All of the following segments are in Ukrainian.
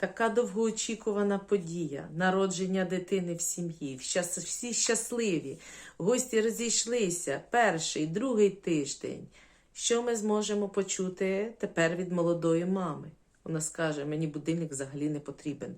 Така довгоочікувана подія, народження дитини в сім'ї. Всі щасливі. Гості розійшлися перший, другий тиждень. Що ми зможемо почути тепер від молодої мами? Вона скаже: мені будильник взагалі не потрібен,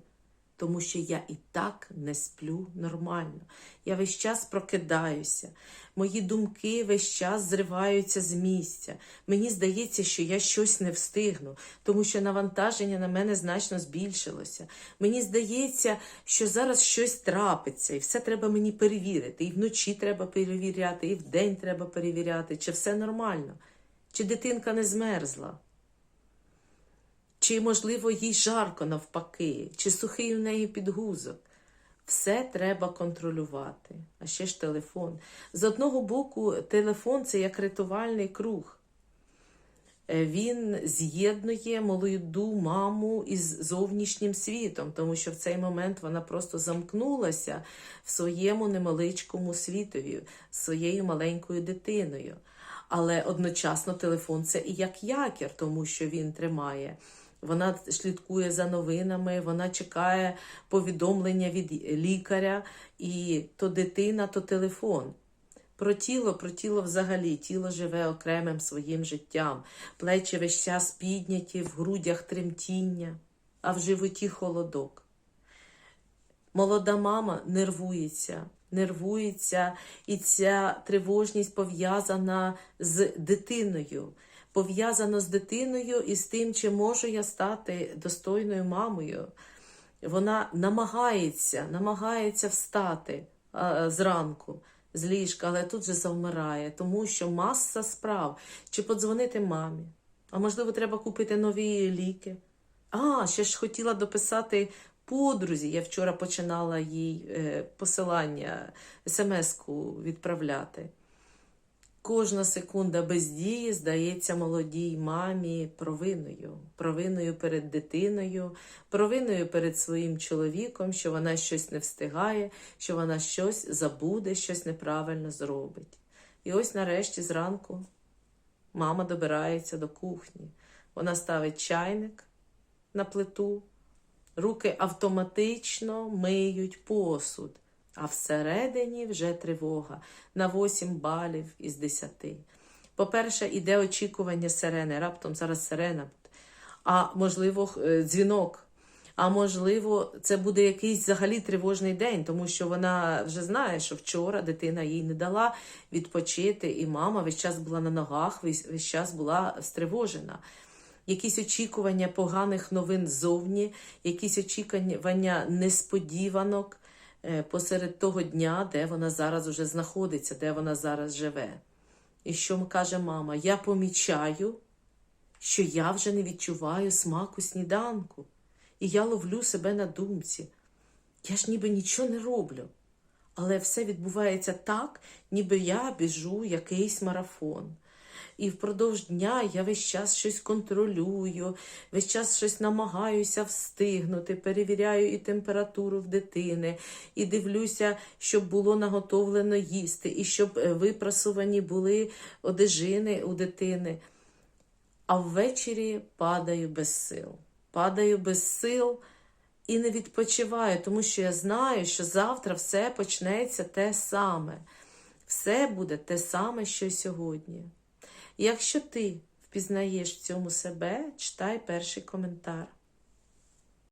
тому що я і так не сплю нормально. Я весь час прокидаюся. Мої думки весь час зриваються з місця. Мені здається, що я щось не встигну, тому що навантаження на мене значно збільшилося. Мені здається, що зараз щось трапиться, і все треба мені перевірити. І вночі треба перевіряти, і вдень треба перевіряти, чи все нормально, чи дитинка не змерзла. Чи, можливо, їй жарко навпаки, чи сухий у неї підгузок. Все треба контролювати. А ще ж телефон. З одного боку, телефон це як рятувальний круг. Е, Він з'єднує молоду маму із зовнішнім світом, тому що в цей момент вона просто замкнулася в своєму немаличкому світові, з своєю маленькою дитиною. Але одночасно телефон це і як якір, тому що він тримає. Вона слідкує за новинами, вона чекає повідомлення від лікаря, і то дитина, то телефон. Про тіло, про тіло взагалі. Тіло живе окремим своїм життям. Плечі весь час підняті, в грудях тремтіння, а в животі холодок. Молода мама нервується, нервується, і ця тривожність пов'язана з дитиною. Пов'язано з дитиною і з тим, чи можу я стати достойною мамою. Вона намагається, намагається встати зранку з ліжка, але тут же завмирає, тому що маса справ. Чи подзвонити мамі? А можливо, треба купити нові ліки. А, ще ж хотіла дописати подрузі. Я вчора починала їй е, посилання, смс-ку відправляти. Кожна секунда бездії здається молодій мамі провиною, провиною перед дитиною, провиною перед своїм чоловіком, що вона щось не встигає, що вона щось забуде, щось неправильно зробить. І ось нарешті зранку мама добирається до кухні. Вона ставить чайник на плиту, руки автоматично миють посуд. А всередині вже тривога на 8 балів із 10. По-перше, іде очікування сирени. Раптом зараз сирена буде. А можливо, е, дзвінок. А можливо, це буде якийсь взагалі тривожний день, тому що вона вже знає, що вчора дитина їй не дала відпочити, і мама весь час була на ногах, весь, весь час була стривожена. Якісь очікування поганих новин ззовні, якісь очікування несподіванок посеред того дня, де вона зараз уже знаходиться, де вона зараз живе. І що каже мама? Я помічаю, що я вже не відчуваю смаку сніданку, і я ловлю себе на думці. Я ж ніби нічого не роблю. Але все відбувається так, ніби я біжу якийсь марафон. І впродовж дня я весь час щось контролюю, весь час щось намагаюся встигнути, перевіряю і температуру в дитини, і дивлюся, щоб було наготовлено їсти, і щоб е, випрасувані були одежини у дитини. А ввечері падаю без сил. Падаю без сил і не відпочиваю, тому що я знаю, що завтра все почнеться те саме. Все буде те саме, що сьогодні. Якщо ти впізнаєш в цьому себе, читай перший коментар.